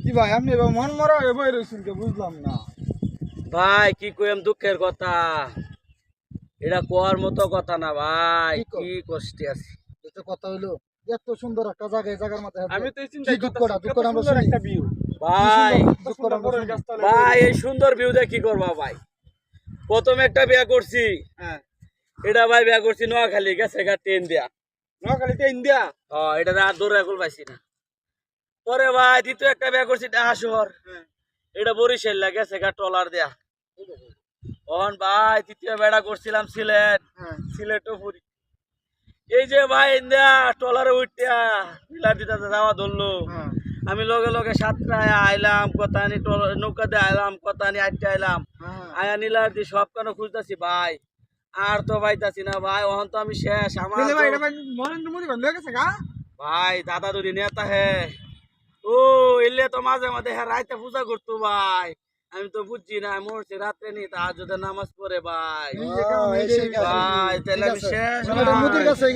কি ভাই আপনি এবার মন মরা হয়ে বই রয়েছেন বুঝলাম না। ভাই কি কইম দুঃখের কথা? এটা কোয়ার মতো কথা না ভাই কি কষ্টে আছি। এটা কথা হইল এত সুন্দর একটা জায়গা এই জায়গার মধ্যে আমি তো চিন্তাই দুঃখটা দুঃখটা আমরা শুনি। একটা view। ভাই ভাই এই সুন্দর ভিউ দিয়ে কি করবা ভাই? প্রথমে একটা বিয়া করছি। হ্যাঁ। এটা ভাই বিয়া করছি নোয়াখালী গেছে গা ট্রেন দিয়া। নোয়াখালীতে ইন্ডিয়া? ও এটা আর দৌড় এখন পাইছি না। পরে ভাই দ্বিতীয় একটা বিয়া করছি ঢাকা শহর। হ্যাঁ। এটা বরিশাল গেছে গা ট্রলার দেয়া। তখন ভাই তৃতীয় বেড়া করছিলাম সিলেট। হ্যাঁ। সিলেটও পুরি। এই যে ভাই ইন্দা ট্রলারে উঠিয়া নীলার দিতে যাওয়া ধরলো। হ্যাঁ। আমি লগে লগে সাতটায় আইলাম কথানি ট্রলার নৌকা দিয়ে আইলাম কথানি আটটা আইলাম। হ্যাঁ। আয়া নীলার দি সব কেন খুঁজতেছি ভাই? আর তো পাইতাছি না ভাই ওহন তো আমি শেষ আমার ভাই দাদা দুদি নেতা হে। ও এলে তো মাঝে মাঝে হ্যাঁ রাইতে পূজা করতো ভাই। আমি তো বুঝছি না মরছি রাত্রে নি যদি নামাজ পড়ে ভাই। এই যে কারণ, এই যে ভাই তাহলে আমি শেষ